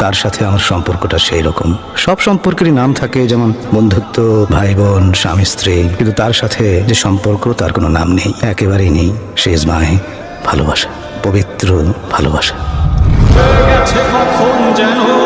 তার সাথে আমার সম্পর্কটা সেই রকম। সব সম্পর্কেরই নাম থাকে যেমন বন্ধুত্ব ভাই বোন স্বামী স্ত্রী কিন্তু তার সাথে যে সম্পর্ক তার কোনো নাম নেই। একেবারেই নেই। সে ইজ মাই ভালোবাসা। পবিত্র ভালোবাসা। কখন যেন